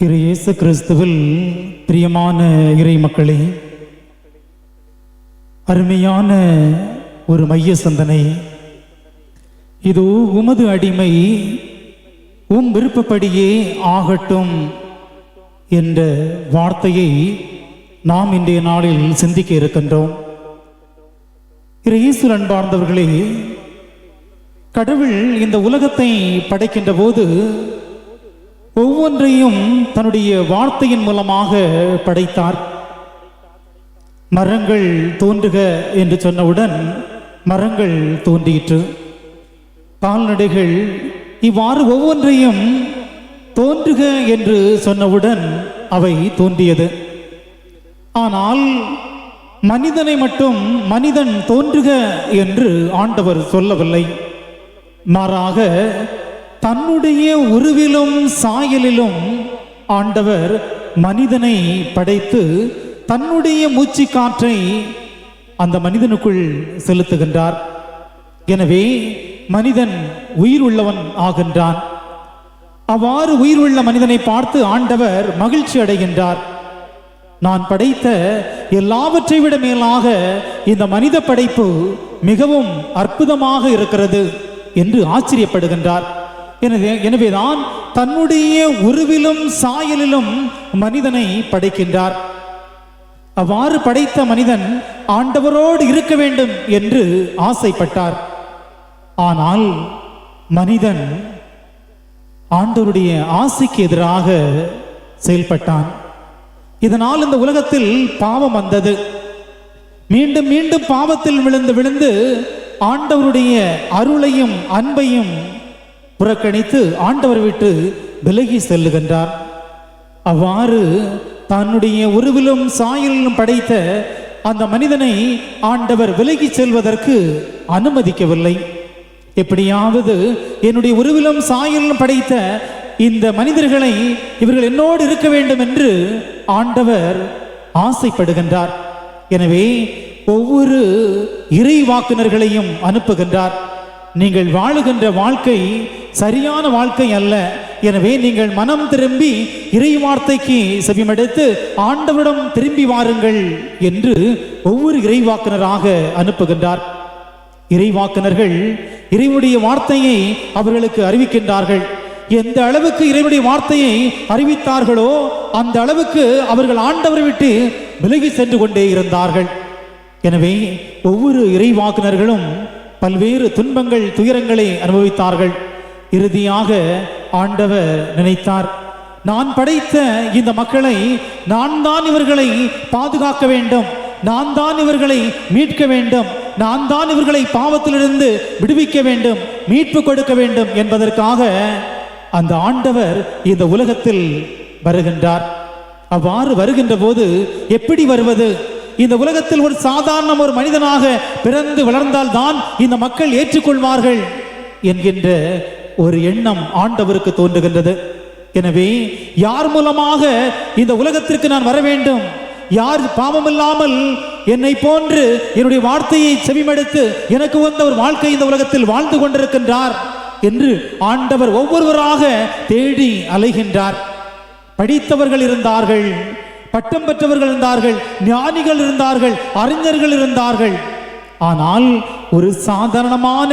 திரு இயேசு கிறிஸ்துவில் பிரியமான இறை மக்களே அருமையான ஒரு மைய சிந்தனை இது உமது அடிமை உம் விருப்பப்படியே ஆகட்டும் என்ற வார்த்தையை நாம் இன்றைய நாளில் சிந்திக்க இருக்கின்றோம். திரு இயேசு அன்பார்ந்தவர்களே கடவுள் இந்த உலகத்தை படைக்கின்ற போது ஒவ்வொன்றையும் தன்னுடைய வார்த்தையின் மூலமாக படைத்தார். மரங்கள் தோன்றுக என்று சொன்னவுடன் மரங்கள் தோன்றிற்று. கால்நடைகள் இவ்வாறு ஒவ்வொன்றையும் தோன்றுக என்று சொன்னவுடன் அவை தோன்றியது. ஆனால் மனிதனை மட்டும் மனிதன் தோன்றுக என்று ஆண்டவர் சொல்லவில்லை. மாறாக தன்னுடைய உருவிலும் சாயலிலும் ஆண்டவர் மனிதனை படைத்து தன்னுடைய மூச்சு காற்றை அந்த மனிதனுக்குள் செலுத்துகின்றார். எனவே மனிதன் உயிர் உள்ளவன் ஆகின்றான். அவ்வாறு உயிர் உள்ள மனிதனை பார்த்து ஆண்டவர் மகிழ்ச்சி அடைகின்றார். நான் படைத்த எல்லாவற்றை விட மேலாக இந்த மனித படைப்பு மிகவும் அற்புதமாக இருக்கிறது என்று ஆச்சரியப்படுகின்றார். எனவே எனவேதான் தன்னுடைய உருவிலும் சாயலிலும் மனிதனை படைக்கின்றார். அவ்வாறு படைத்த மனிதன் ஆண்டவரோடு இருக்க வேண்டும் என்று ஆசைப்பட்டார். ஆனால் மனிதன் ஆண்டவருடைய ஆசைக்கு எதிராக செயல்பட்டான். இதனால் இந்த உலகத்தில் பாவம் வந்தது. மீண்டும் மீண்டும் பாவத்தில் விழுந்து விழுந்து ஆண்டவருடைய அருளையும் அன்பையும் புறக்கணித்து ஆண்டவர் விட்டு விலகி செல்லுகின்றார். அவ்வாறு தன்னுடைய உருவிலும் சாயலிலும் படைத்த அந்த மனிதனை ஆண்டவர் விலகி செல்வதற்கு அனுமதிக்கவில்லை. எப்படியாவது என்னுடைய உருவிலும் சாயலிலும் படைத்த இந்த மனிதர்களை இவர்கள் என்னோடு இருக்க வேண்டும் என்று ஆண்டவர் ஆசைப்படுகின்றார். எனவே ஒவ்வொரு இறை வாக்குனர்களையும் அனுப்புகின்றார். நீங்கள் வாழுகின்ற வாழ்க்கை சரியான வாழ்க்கை அல்ல. எனவே நீங்கள் மனம் திரும்பி இறை வார்த்தைக்கு செவிமடுத்து ஆண்டவரிடம் திரும்பி வாருங்கள் என்று ஒவ்வொரு இறைவாக்குனராக அனுப்புகின்றார். இறைவாக்குனர்கள் இறைவனுடைய வார்த்தையை அவர்களுக்கு அறிவிக்கின்றார்கள். எந்த அளவுக்கு இறைவனுடைய வார்த்தையை அறிவித்தார்களோ அந்த அளவுக்கு அவர்கள் ஆண்டவரை விட்டு விலகி சென்று கொண்டே இருந்தார்கள். எனவே ஒவ்வொரு இறைவாக்குனர்களும் பல்வேறு துன்பங்கள் துயரங்களை அனுபவித்தார்கள். இறுதியாக ஆண்டவர் நினைத்தார் நான் படைத்த இந்த மக்களை நான் தான் இவர்களை பாதுகாக்க வேண்டும் நான் தான் இவர்களை மீட்க வேண்டும் நான் தான் இவர்களை பாவத்திலிருந்து விடுவிக்க வேண்டும் மீட்பு கொடுக்க வேண்டும் என்பதற்காக அந்த ஆண்டவர் இந்த உலகத்தில் வருகின்றார். அவ்வாறு வருகின்ற போது எப்படி வருவது? இந்த உலகத்தில் ஒரு சாதாரண ஒரு மனிதனாக பிறந்து வளர்ந்தால் தான் இந்த மக்கள் ஏற்றுக்கொள்வார்கள் என்கின்ற ஒரு எண்ணம் ஆண்டவருக்கு தோன்றுகின்றது. எனவே யார் மூலமாக இந்த உலகத்திற்கு நான் வர வேண்டும்? யார் பாவமில்லாமல் என்னை போன்று என்னுடைய வார்த்தையை செவிமடுத்து எனக்கு வந்த ஒரு வாழ்க்கை இந்த உலகத்தில் வாழ்ந்து கொண்டிருக்கின்றார் என்று ஆண்டவர் ஒவ்வொருவராக தேடி அலைகின்றார். படித்தவர்கள் இருந்தார்கள் பட்டம் பெற்றவர்கள் இருந்தார்கள் ஞானிகள் இருந்தார்கள் அறிஞர்கள் இருந்தார்கள். ஆனால் ஒரு சாதாரணமான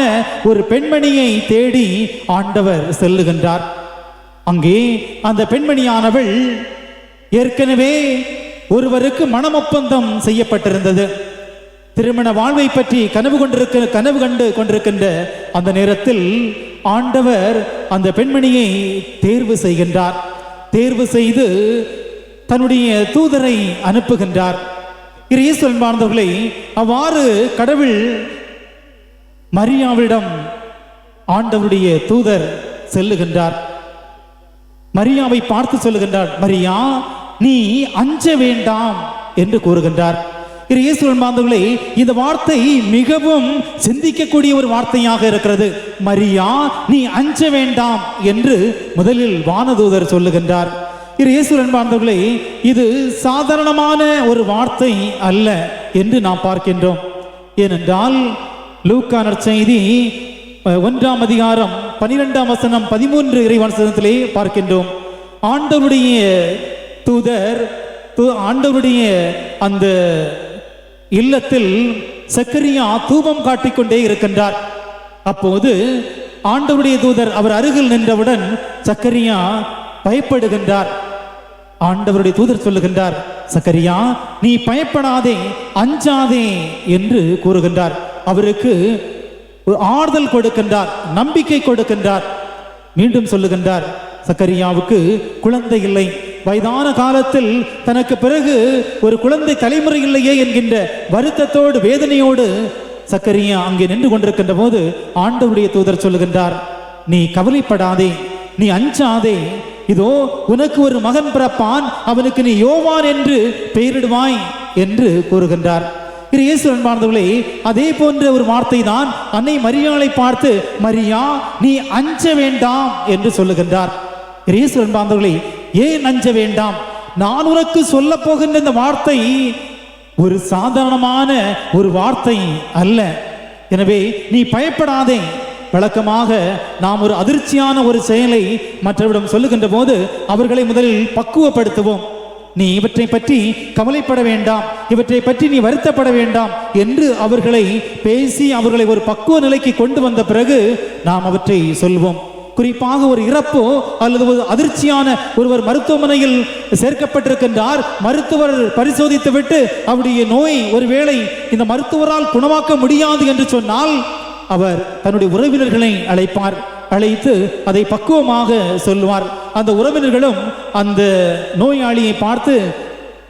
ஒரு பெண்மணியை தேடி ஆண்டவர் செல்லுகின்றார். அங்கே அந்த பெண்மணியானவள் ஏற்கனவே ஒருவருக்கு மணமொப்பந்தம் செய்யப்பட்டிருந்தது. திருமண வாழ்வை பற்றி கனவு கொண்டிருக்க கனவு கண்டு கொண்டிருக்கின்ற அந்த நேரத்தில் ஆண்டவர் அந்த பெண்மணியை தேர்வு செய்கின்றார். தேர்வு செய்து தன்னுடைய தூதரை அனுப்புகின்றார். இயேசு அன்பார்ந்தவர்களை அவ்வாறு கடவுள் மரியாவிடம் ஆண்டவருடைய தூதர் செல்லுகின்றார். மரியாவை பார்த்து சொல்லுகின்றார் மரியா நீ அஞ்ச வேண்டாம் என்று கூறுகின்றார். இது இயேசு இந்த வார்த்தை மிகவும் சிந்திக்கக்கூடிய ஒரு வார்த்தையாக இருக்கிறது. மரியா நீ அஞ்ச வேண்டாம் என்று முதலில் வானதூதர் சொல்லுகின்றார். இது இயேசு இது சாதாரணமான ஒரு வார்த்தை அல்ல என்று நாம் பார்க்கின்றோம். ஏனென்றால் லூக்கா நற்செய்தி ஒன்றாம் அதிகாரம் பனிரெண்டாம் வசனம் பதிமூன்று இறைவசனத்திலே பார்க்கின்றோம். ஆண்டவருடைய தூதர் ஆண்டவருடைய அந்த இல்லத்தில் சக்கரியா தூபம் காட்டிக்கொண்டே இருக்கின்றார். அப்போது ஆண்டவருடைய தூதர் அவர் அருகில் நின்றவுடன் சக்கரியா பயப்படுகின்றார். ஆண்டவருடைய தூதர் சொல்லுகின்றார் சக்கரியா நீ பயப்படாதே அஞ்சாதே என்று கூறுகின்றார். அவருக்கு ஒரு ஆறுதல் கொடுக்கின்றார் நம்பிக்கை கொடுக்கின்றார். மீண்டும் சொல்லுகின்றார் சக்கரியாவுக்கு குழந்தை இல்லை. வயதான காலத்தில் தனக்கு பிறகு ஒரு குழந்தை தலைமுறை இல்லையே என்கின்ற வருத்தத்தோடு வேதனையோடு சக்கரியா அங்கே நின்று கொண்டிருக்கின்ற போது ஆண்டவருடைய தூதர் சொல்லுகின்றார் நீ கவலைப்படாதே நீ அஞ்சாதே. இதோ உனக்கு ஒரு மகன் பிறப்பான் அவனுக்கு நீ யோவான் என்று பெயரிடுவாய் என்று கூறுகின்றார். இது இயேசு அதே போன்ற ஒரு வார்த்தை தான் அன்னை மரியாளை பார்த்து மரியா நீ அஞ்ச வேண்டாம் என்று சொல்லுகின்றார். இது அன்பார்ந்தவர்களே ஏன் அஞ்ச வேண்டாம்? நான் உனக்கு சொல்ல போகின்ற இந்த வார்த்தை ஒரு சாதாரணமான ஒரு வார்த்தை அல்ல. எனவே நீ பயப்படாதே. வழக்கமாக நாம் ஒரு அதிர்ச்சியான ஒரு செயலை மற்றவரிடம் சொல்லுகின்ற போது அவர்களை முதலில் பக்குவப்படுத்துவோம். நீ இவற்றை பற்றி கவலைப்பட வேண்டாம். இவற்றை பற்றி நீ வருத்தப்பட வேண்டாம். என்று அவர்களை பேசி அவர்களை ஒரு பக்குவ நிலைக்கு கொண்டு வந்த பிறகு நாம் அவற்றை சொல்வோம். குறிப்பாக ஒரு இறப்போ அல்லது ஒரு அதிர்ச்சியான ஒருவர் மருத்துவமனையில் சேர்க்கப்பட்டிருக்கின்றார். மருத்துவர் பரிசோதித்து விட்டு அவருடைய நோய் ஒருவேளை இந்த மருத்துவரால் குணமாக்க முடியாது என்று சொன்னால் அவர் தன்னுடைய உறவினர்களை அழைப்பார். அழைத்து அதை பக்குவமாக சொல்வார் அந்த உறவினர்களும் அந்த நோயாளியை பார்த்து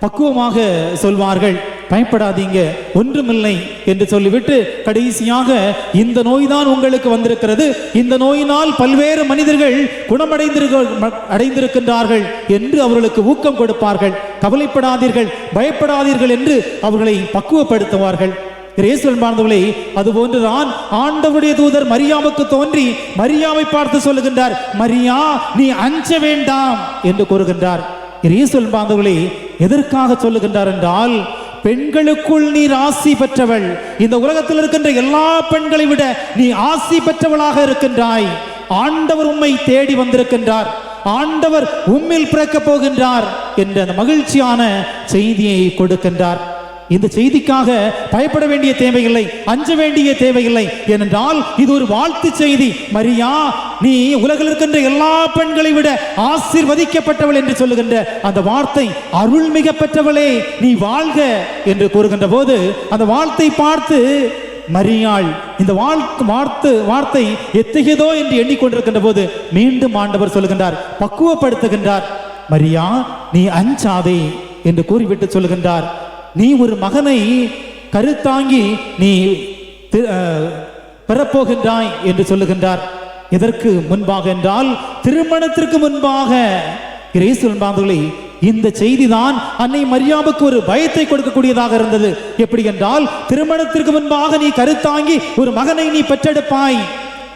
பக்குவமாக சொல்வார்கள். பயப்படாதீங்க ஒன்றுமில்லை என்று சொல்லிவிட்டு கடைசியாக இந்த நோய்தான் உங்களுக்கு வந்திருக்கிறது. இந்த நோயினால் பல்வேறு மனிதர்கள் குணமடைந்திருக்க அடைந்திருக்கின்றார்கள் என்று அவர்களுக்கு ஊக்கம் கொடுப்பார்கள். கவலைப்படாதீர்கள் பயப்படாதீர்கள் என்று அவர்களை பக்குவப்படுத்துவார்கள். இயேசுவன் அது அதுபோன்றுதான் ஆண்டவருடைய தூதர் மரியாவுக்கு தோன்றி மரியாவை பார்த்து சொல்லுகின்றார் மரியா நீ அஞ்ச வேண்டாம் என்று கூறுகின்றார். இயேசுவன் பார்ந்தவர்களே எதற்காக சொல்லுகின்றார் என்றால் பெண்களுக்குள் நீ ஆசி பெற்றவள். இந்த உலகத்தில் இருக்கின்ற எல்லா பெண்களை விட நீ ஆசி பெற்றவளாக இருக்கின்றாய். ஆண்டவர் உண்மை தேடி வந்திருக்கின்றார். ஆண்டவர் உம்மில் பிறக்கப் போகின்றார் என்ற அந்த மகிழ்ச்சியான செய்தியை கொடுக்கின்றார். இந்த செய்திக்காக பயப்பட வேண்டிய தேவையில்லை அஞ்ச வேண்டிய தேவையில்லை. ஏனென்றால் இது ஒரு வாழ்த்து செய்தி. மரியா நீ உலகில் இருக்கின்ற எல்லா பெண்களை விட ஆசிர்வதிக்கப்பட்டவள் என்று சொல்லுகின்ற அந்த வார்த்தை அருள்மிக பெற்றவளே நீ வாழ்க என்று கூறுகின்ற போது அந்த வார்த்தை பார்த்து மரியாள் இந்த வாழ்க்கை வார்த்தை வார்த்தை எத்தகையதோ என்று எண்ணிக்கொண்டிருக்கின்ற போது மீண்டும் ஆண்டவர் சொல்லுகின்றார் பக்குவப்படுத்துகின்றார். மரியா நீ அஞ்சாதே என்று கூறிவிட்டு சொல்லுகின்றார். நீ ஒரு மகனை கருத்தாங்கி நீ பெறப்போகின்றாய் என்று சொல்லுகின்றார். எதற்கு முன்பாக என்றால் திருமணத்திற்கு முன்பாக. இயேசுவின் இந்த செய்தி செய்திதான் அன்னை மரியாவுக்கு ஒரு பயத்தை கொடுக்கக்கூடியதாக இருந்தது. எப்படி என்றால் திருமணத்திற்கு முன்பாக நீ கருத்தாங்கி ஒரு மகனை நீ பெற்றெடுப்பாய்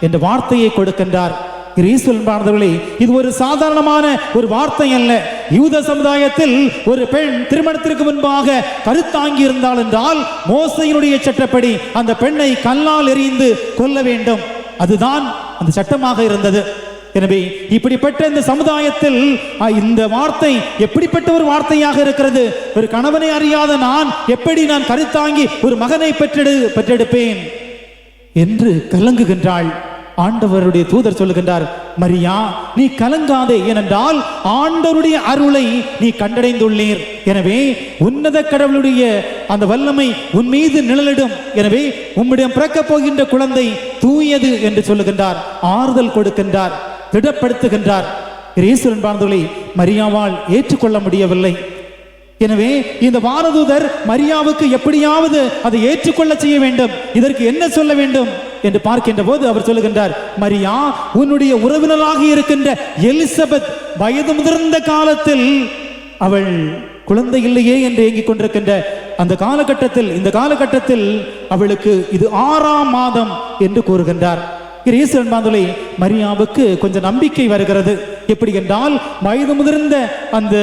என்ற வார்த்தையை கொடுக்கின்றார். இயேசுவின் பாந்தங்களே இது ஒரு சாதாரணமான ஒரு வார்த்தை அல்ல. யூத சமுதாயத்தில் ஒரு பெண் திருமணத்திற்கு முன்பாக கருத்தாங்கி இருந்தால் என்றால் மோசையினுடைய சட்டப்படி அந்த பெண்ணை கல்லால் எறிந்து கொல்ல வேண்டும். அதுதான் அந்த சட்டமாக இருந்தது. எனவே இப்படிப்பட்ட இந்த சமுதாயத்தில் இந்த வார்த்தை எப்படிப்பட்ட ஒரு வார்த்தையாக இருக்கிறது? ஒரு கணவனை அறியாத நான் எப்படி நான் கருத்தாங்கி ஒரு மகனை பெற்றெடு பெற்றெடுப்பேன்? என்று கலங்குகின்றாள். ஆண்டவருடைய தூதர் சொல்லுகின்றார் மரியா நீ கலங்காதே ஏனென்றால் ஆண்டவருடைய அருளை நீ கண்டடைந்துள்ளீர். எனவே உன்னத கடவுளுடைய அந்த வல்லமை உன் மீது நிழலிடும். எனவே உம்மிடம் பிறக்கப் போகின்ற குழந்தை தூயது என்று சொல்லுகின்றார் ஆறுதல் கொடுக்கின்றார் திடப்படுத்துகின்றார். இயேசுவின் வாழ்ந்தவர்களை மரியாவால் ஏற்றுக்கொள்ள முடியவில்லை. எனவே இந்த வாரதூதர் மரியாவுக்கு எப்படியாவது அதை ஏற்றுக்கொள்ள செய்ய வேண்டும். இதற்கு என்ன சொல்ல வேண்டும்? என்று பார்க்கின்ற போது அவர் சொல்லுகின்றார் மரியா உன்னுடைய உறவினராக இருக்கின்ற எலிசபெத் வயது முதிர்ந்த காலத்தில் அவள் குழந்தை இல்லையே என்று ஏங்கிக் கொண்டிருக்கின்ற அந்த காலகட்டத்தில் இந்த காலகட்டத்தில் அவளுக்கு இது ஆறாம் மாதம் என்று கூறுகின்றார். இயேசு மரியாவுக்கு கொஞ்சம் நம்பிக்கை வருகிறது. எப்படி என்றால் வயது முதிர்ந்த அந்த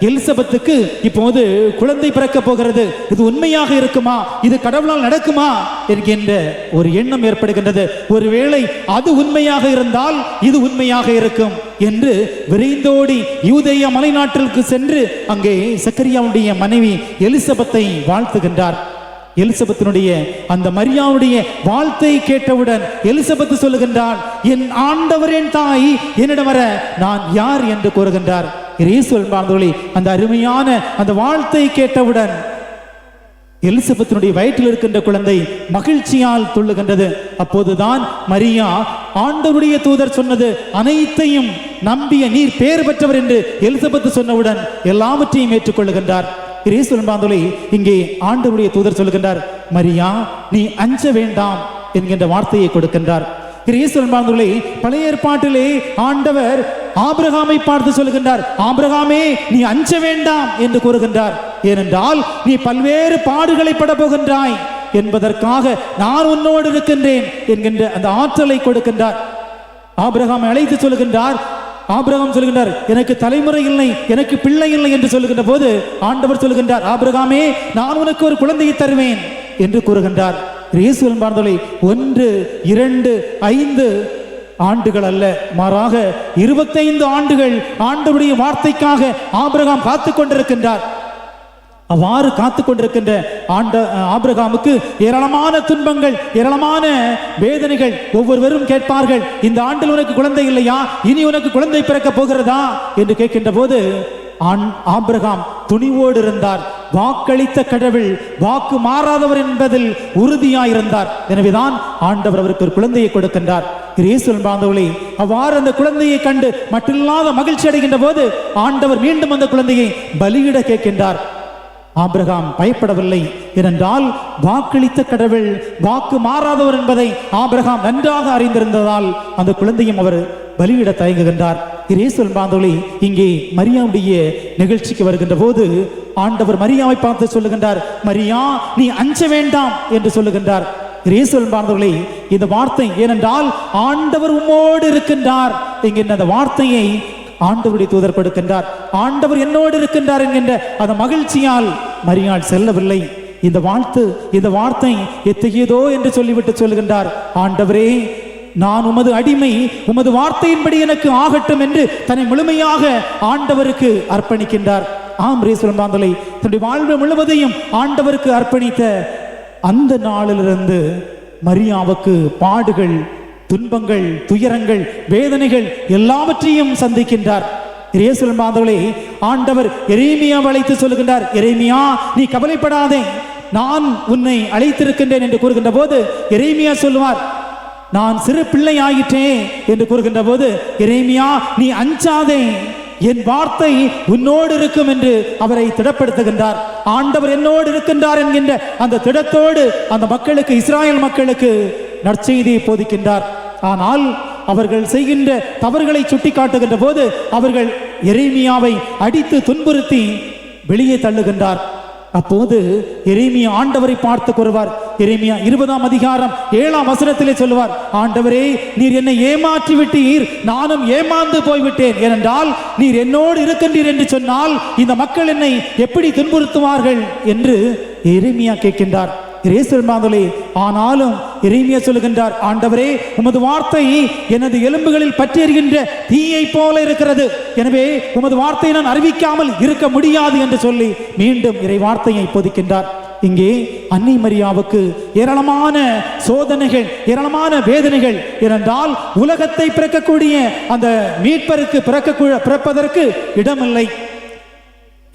எலிசபெத்துக்கு இப்போது குழந்தை பிறக்க போகிறது. இது உண்மையாக இருக்குமா? இது கடவுளால் நடக்குமா? என்கின்ற ஒரு எண்ணம் ஏற்படுகின்றது. ஒருவேளை அது உண்மையாக இருந்தால் இது உண்மையாக இருக்கும் என்று விரைந்தோடி யூதேய மலைநாட்டிற்கு சென்று அங்கே சக்கரியாவுடைய மனைவி எலிசபத்தை வாழ்த்துகின்றார். எலிசபத்தினுடைய அந்த மரியாவுடைய வாழ்த்தை கேட்டவுடன் எலிசபெத் சொல்லுகின்றார் என் ஆண்டவரின் தாய் என்னிடம் வர நான் யார் என்று கூறுகின்றார். இயேசு அந்த அருமையான அந்த வாழ்த்தை கேட்டவுடன் எலிசபத்தினுடைய வயிற்றில் இருக்கின்ற குழந்தை மகிழ்ச்சியால் துள்ளுகின்றது. அப்போதுதான் மரியா ஆண்டவருடைய தூதர் சொன்னது அனைத்தையும் நம்பிய நீர் பேர் பெற்றவர் என்று எலிசபெத் சொன்னவுடன் எல்லாவற்றையும் ஏற்றுக்கொள்ளுகின்றார். இயேசு பாந்தோலை இங்கே ஆண்டவருடைய தூதர் சொல்லுகின்றார் மரியா நீ அஞ்ச வேண்டாம் என்கின்ற வார்த்தையை கொடுக்கின்றார். இயேசு பாந்தோலை பழைய ஏற்பாட்டிலே ஆண்டவர் ஆபிரகாமை பார்த்து சொல்லுகின்றார் ஆபிரகாமே நீ அஞ்ச வேண்டாம் என்று கூறுகின்றார். ஏனென்றால் நீ பல்வேறு பாடுகளை பட போகின்றாய் என்பதற்காக நான் உன்னோடு இருக்கின்றேன் என்கின்ற அந்த ஆற்றலை கொடுக்கின்றார். ஆபிரகாமை அழைத்து சொல்கின்றார் ஆபிரகாம் சொல்லுகின்றார் எனக்கு தலைமுறை இல்லை எனக்கு பிள்ளை இல்லை என்று சொல்லுகின்ற போது ஆண்டவர் சொல்லுகின்றார் ஆபிரகாமே நான் உனக்கு ஒரு குழந்தையை தருவேன் என்று கூறுகின்றார். இயேசு பார்ந்தலை ஒன்று இரண்டு ஐந்து ஆண்டுகள் அல்ல மாறாக இருபத்தைந்து ஆண்டுகள் ஆண்டவருடைய வார்த்தைக்காக ஆபிரகாம் காத்து கொண்டிருக்கின்றார். அவ்வாறு காத்து கொண்டிருக்கின்ற ஆண்ட ஆபிரகாமுக்கு ஏராளமான துன்பங்கள் ஏராளமான வேதனைகள் ஒவ்வொருவரும் கேட்பார்கள். இந்த ஆண்டில் உனக்கு குழந்தை இல்லையா? இனி உனக்கு குழந்தை பிறக்க போகிறதா? என்று கேட்கின்ற போது ஆண் ஆபிரகாம் துணிவோடு இருந்தார். வாக்களித்த கடவுள் வாக்கு மாறாதவர் என்பதில் உறுதியாயிருந்தார். எனவேதான் ஆண்டவர் அவருக்கு ஒரு குழந்தையை கொடுக்கின்றார். இயேசு பாந்தவளை அவ்வாறு அந்த குழந்தையை கண்டு மட்டில்லாத மகிழ்ச்சி அடைகின்ற போது ஆண்டவர் மீண்டும் அந்த குழந்தையை பலியிட கேட்கின்றார். ஆபிரகாம் பயப்படவில்லை. ஏனென்றால் வாக்களித்த கடவுள் வாக்கு மாறாதவர் என்பதை ஆபிரகாம் நன்றாக அறிந்திருந்ததால் அந்த குழந்தையும் அவர் பலியிட தயங்குகின்றார். இயேசுல் பாந்தோலி இங்கே மரியாவுடைய நிகழ்ச்சிக்கு வருகின்ற போது ஆண்டவர் மரியாவை பார்த்து சொல்லுகின்றார் மரியா நீ அஞ்ச வேண்டாம் என்று சொல்லுகின்றார். இயேசுல் பாந்தோலி இந்த வார்த்தை ஏனென்றால் ஆண்டவர் உம்மோடு இருக்கின்றார். என்கின்ற அந்த வார்த்தையை ஆண்டவருடைய தூதர் கொடுக்கின்றார். ஆண்டவர் என்னோடு இருக்கின்றார் என்கின்ற அந்த மகிழ்ச்சியால் மரியாள் செல்லவில்லை. இந்த வாழ்த்து இந்த வார்த்தை எத்தகையதோ என்று சொல்லிவிட்டு சொல்கின்றார். ஆண்டவரே நான் உமது அடிமை உமது வார்த்தையின்படி எனக்கு ஆகட்டும் என்று தன்னை முழுமையாக ஆண்டவருக்கு அர்ப்பணிக்கின்றார். ஆம் ரேசுலம் பாந்தலை தன்னுடைய வாழ்வு முழுவதையும் ஆண்டவருக்கு அர்ப்பணித்த அந்த நாளிலிருந்து மரியாவுக்கு பாடுகள் துன்பங்கள் துயரங்கள் வேதனைகள் எல்லாவற்றையும் சந்திக்கின்றார். இயேசுவின் மாதவளே ஆண்டவர் எரேமியா அழைத்து சொல்லுகின்றார். எரேமியா நீ கவலைப்படாதே. நான் உன்னை அழைத்திருக்கின்றேன் என்று கூறுகின்ற போது எரேமியா சொல்லுவார் நான் சிறு பிள்ளை ஆயிற்றேன் என்று கூறுகின்ற போது எரேமியா நீ அஞ்சாதே. என் வார்த்தை உன்னோடு இருக்கும் என்று அவரை திடப்படுத்துகின்றார். ஆண்டவர் என்னோடு இருக்கின்றார் என்கின்ற அந்த திடத்தோடு அந்த மக்களுக்கு இஸ்ராயல் மக்களுக்கு நற்செய்தியை போதிக்கின்றார். ஆனால் அவர்கள் செய்கின்ற தவறுகளை சுட்டிக்காட்டுகின்ற போது அவர்கள் எரேமியாவை அடித்து துன்புறுத்தி வெளியே தள்ளுகின்றார். அப்போது எரேமியா ஆண்டவரை பார்த்து கூறுவார் எரேமியா இருபதாம் அதிகாரம் ஏழாம் வசனத்திலே சொல்லுவார் ஆண்டவரே நீர் என்னை ஏமாற்றி விட்டீர் நானும் ஏமாந்து போய்விட்டேன். ஏனென்றால் நீர் என்னோடு இருக்கின்றீர் என்று சொன்னால் இந்த மக்கள் என்னை எப்படி துன்புறுத்துவார்கள்? என்று எரேமியா கேட்கின்றார். இயேசுவின் ஆனாலும் இறைமைய சொல்லுகின்றார் ஆண்டவரே உமது வார்த்தை எனது எலும்புகளில் பற்றி எறிகின்ற தீயை போல இருக்கிறது. எனவே உமது வார்த்தையை நான் அறிவிக்காமல் இருக்க முடியாது என்று சொல்லி மீண்டும் இறை வார்த்தையை பொதிக்கின்றார். இங்கே அன்னை மரியாவுக்கு ஏராளமான சோதனைகள் ஏராளமான வேதனைகள். ஏனென்றால் உலகத்தை பிறக்கக்கூடிய அந்த மீட்பருக்கு பிறக்க பிறப்பதற்கு இடமில்லை.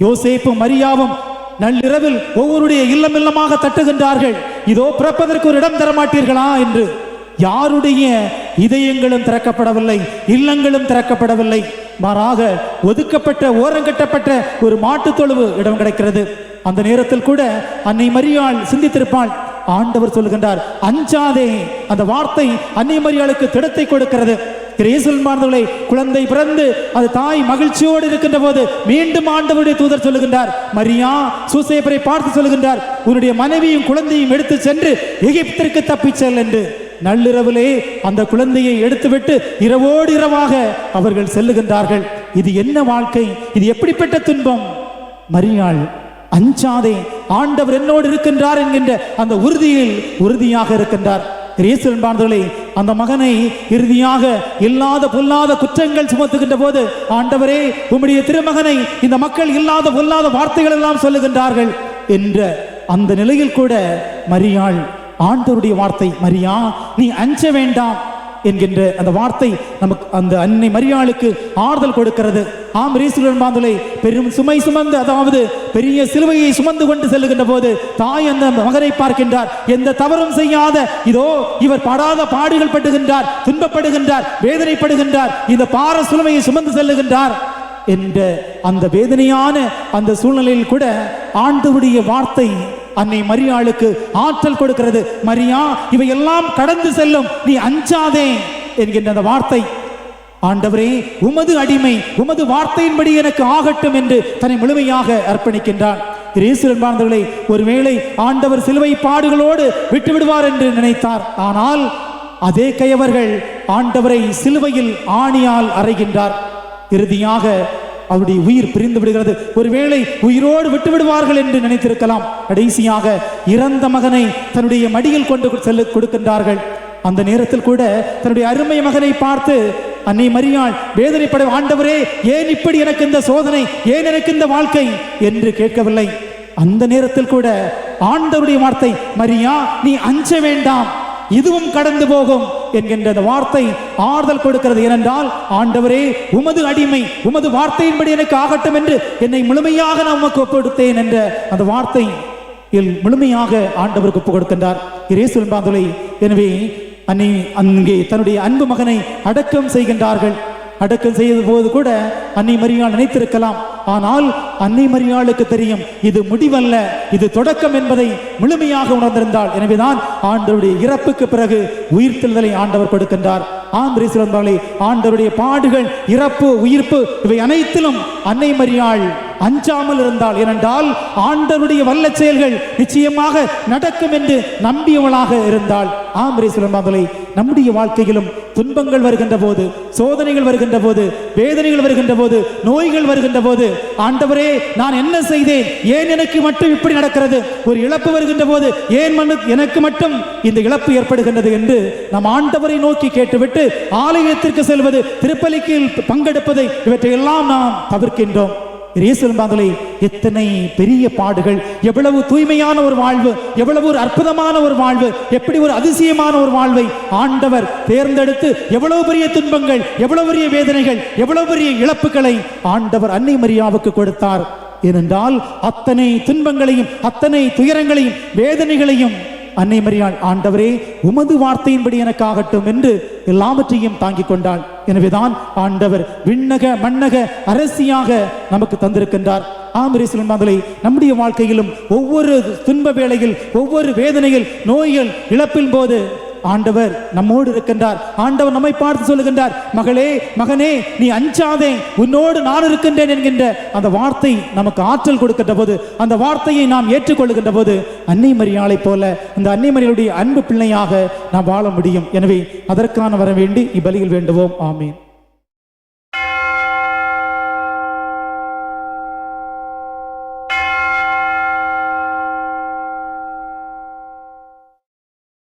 யோசேப்பும் மரியாவும் நள்ளிரவில் ஒவ்வொருடைய இல்லம் இல்லமாக தட்டுகின்றார்கள். இதோ பிறப்பதற்கு ஒரு இடம் தர மாட்டீர்களா என்று. யாருடைய இதயங்களும் திறக்கப்படவில்லை இல்லங்களும் திறக்கப்படவில்லை. மாறாக ஒதுக்கப்பட்ட ஓரங்கட்டப்பட்ட ஒரு மாட்டுத் தொழுவு இடம் கிடைக்கிறது. அந்த நேரத்தில் கூட அன்னை மரியாள் சிந்தித்திருப்பாள். ஆண்டவர் சொல்லுகின்றார் அஞ்சாதே. அந்த வார்த்தை அன்னை மரியாளுக்கு திடத்தை கொடுக்கிறது. இயேசுவின் குழந்தை பிறந்து அது தாய் மகிழ்ச்சியோடு இருக்கின்ற போது மீண்டும் ஆண்டவருடைய தூதர் சொல்லுகின்றார். மரியா சூசேப்பரை பார்த்து சொல்லுகின்றார். உன்னுடைய மனைவியும் குழந்தையும் எடுத்து சென்று எகிப்திற்கு தப்பிச் செல் என்று. நள்ளிரவிலே அந்த குழந்தையை எடுத்துவிட்டு இரவோடு இரவாக அவர்கள் செல்லுகின்றார்கள். இது என்ன வாழ்க்கை? இது எப்படிப்பட்ட துன்பம்? மரியாள் அஞ்சாதே ஆண்டவர் என்னோடு இருக்கின்றார் என்கின்ற அந்த உறுதியில் உறுதியாக இருக்கின்றார். இயேசு என்பார்களே அந்த மகனை இறுதியாக இல்லாத பொல்லாத குற்றங்கள் சுமத்துகின்ற போது ஆண்டவரே உம்முடைய திருமகனை இந்த மக்கள் இல்லாத பொல்லாத வார்த்தைகள் எல்லாம் சொல்லுகின்றார்கள் என்ற அந்த நிலையில் கூட மரியாள் ஆண்டவருடைய வார்த்தை மரியா நீ அஞ்ச வேண்டாம் என்கின்ற அந்த வார்த்தை நமக்கு அந்த அன்னை மரியாளுக்கு ஆறுதல் கொடுக்கிறது. ஆம் ரீசுகளை பெரும் சுமை சுமந்து அதாவது பெரிய சிலுவையை சுமந்து கொண்டு செல்லுகின்ற போது தாய் அந்த மகனை பார்க்கின்றார். எந்த தவறும் செய்யாத இதோ இவர் படாத பாடுகள் பட்டுகின்றார் துன்பப்படுகின்றார் வேதனைப்படுகின்றார் இந்த பார சுலுமையை சுமந்து செல்லுகின்றார் என்ற அந்த வேதனையான அந்த சூழ்நிலையில் கூட ஆண்டவுடைய வார்த்தை அன்னை மரியாளுக்கு ஆற்றல் கொடுக்கிறது. மரியா இவையெல்லாம் கடந்து செல்லும். நீ அஞ்சாதே என்கின்ற அந்த வார்த்தை. ஆண்டவரே உமது அடிமை உமது வார்த்தையின்படி எனக்கு ஆகட்டும் என்று தன்னை முழுமையாக அர்ப்பணிக்கின்றான். இயேசுபார்ந்தவர்களை ஒருவேளை ஆண்டவர் சிலுவை பாடுகளோடு விட்டு விடுவார் என்று நினைத்தார். ஆனால் அதே கையவர்கள் ஆண்டவரை சிலுவையில் ஆணியால் அறைகின்றார். இறுதியாக அவருடைய உயிர் பிரிந்து விடுகிறது. ஒருவேளை உயிரோடு விட்டு விடுவார்கள் என்று நினைத்திருக்கலாம். கடைசியாக இறந்த மகனை தன்னுடைய மடியில் கொண்டு செல்ல கொடுக்கின்றார்கள். அந்த நேரத்தில் கூட தன்னுடைய அருமை மகனை பார்த்து அன்னை மரியாள் வேதனைப்பட ஆண்டவரே ஏன் இப்படி எனக்கு இந்த சோதனை ஏன் எனக்கு இந்த வாழ்க்கை? என்று கேட்கவில்லை. அந்த நேரத்தில் கூட ஆண்டவருடைய வார்த்தை மரியா நீ அஞ்ச வேண்டாம். இதுவும் கடந்து போகும் என்கின்ற அந்த வார்த்தை. ஆறுதல் கொடுக்கிறது ஏனென்றால் ஆண்டவரே உமது அடிமை உமது வார்த்தையின்படி எனக்கு ஆகட்டும் என்று என்னை முழுமையாக நான் உமக்கு ஒப்புடுத்தேன் என்ற அந்த வார்த்தை முழுமையாக ஆண்டவருக்கு ஒப்பு கொடுக்கின்றார் இரேசு எனவே அன்னை அங்கே தன்னுடைய அன்பு மகனை அடக்கம் செய்கின்றார்கள். அடக்கம் செய்த போது கூட அன்னை மரியாள் நினைத்திருக்கலாம். ஆனால் அன்னை மரியாளுக்கு தெரியும் இது முடிவல்ல இது தொடக்கம் என்பதை முழுமையாக உணர்ந்திருந்தாள். எனவேதான் ஆண்டவருடைய இறப்புக்கு பிறகு உயிர்த்தெழுதலை ஆண்டவர் கொடுக்கின்றார். ஆம் சிறந்தாலே ஆண்டவருடைய பாடுகள் இறப்பு உயிர்ப்பு இவை அனைத்திலும் அன்னை மரியாள் அஞ்சாமல் இருந்தால் ஏனென்றால் ஆண்டவருடைய வல்ல செயல்கள் நிச்சயமாக நடக்கும் என்று நம்பியவளாக இருந்தாள். ஆமரே ரீசுவர்களே நம்முடைய வாழ்க்கையிலும் துன்பங்கள் வருகின்ற போது சோதனைகள் வருகின்ற போது வேதனைகள் வருகின்ற போது நோய்கள் வருகின்ற போது ஆண்டவரே நான் என்ன செய்தேன்? ஏன் எனக்கு மட்டும் இப்படி நடக்கிறது? ஒரு இழப்பு வருகின்ற போது ஏன் மனு எனக்கு மட்டும் இந்த இழப்பு ஏற்படுகின்றது என்று நம் ஆண்டவரை நோக்கி கேட்டுவிட்டு ஆலயத்திற்கு செல்வது திருப்பலிக்கு பங்கெடுப்பதை இவற்றையெல்லாம் நாம் தவிர்க்கின்றோம். இயேசுபாந்தலை எத்தனை பெரிய பாடுகள் எவ்வளவு தூய்மையான ஒரு வாழ்வு எவ்வளவு ஒரு அற்புதமான ஒரு வாழ்வு எப்படி ஒரு அதிசயமான ஒரு வாழ்வை ஆண்டவர் தேர்ந்தெடுத்து எவ்வளவு பெரிய துன்பங்கள் எவ்வளவு பெரிய வேதனைகள் எவ்வளவு பெரிய இழப்புகளை ஆண்டவர் அன்னை மரியாவுக்கு கொடுத்தார். ஏனென்றால் அத்தனை துன்பங்களையும் அத்தனை துயரங்களையும் வேதனைகளையும் அன்னை மரியாள் ஆண்டவரே உமது வார்த்தையின்படி எனக்கு ஆகட்டும் என்று எல்லாவற்றையும் தாங்கிக் கொண்டாள். எனவேதான் ஆண்டவர் விண்ணக மன்னக அரசியாக நமக்கு தந்திருக்கின்றார். ஆமரேஸ்வரன் மாதலை நம்முடைய வாழ்க்கையிலும் ஒவ்வொரு துன்ப வேளையில் ஒவ்வொரு வேதனையில் நோய்கள் இழப்பின் போது ஆண்டவர் நம்மோடு இருக்கின்றார். ஆண்டவர் நம்மை பார்த்து சொல்லுகின்றார் மகளே மகனே நீ அஞ்சாதே உன்னோடு நான் இருக்கின்றேன் என்கின்ற அந்த வார்த்தை நமக்கு ஆற்றல் கொடுக்கின்ற போது அந்த வார்த்தையை நாம் ஏற்றுக்கொள்ளுகின்ற போது அன்னை மரியாளை போல இந்த அன்னை மரியாளுடைய அன்பு பிள்ளையாக நாம் வாழ முடியும். எனவே அதற்கான வர வேண்டி இப்பலியில் வேண்டுவோம். ஆமீன்.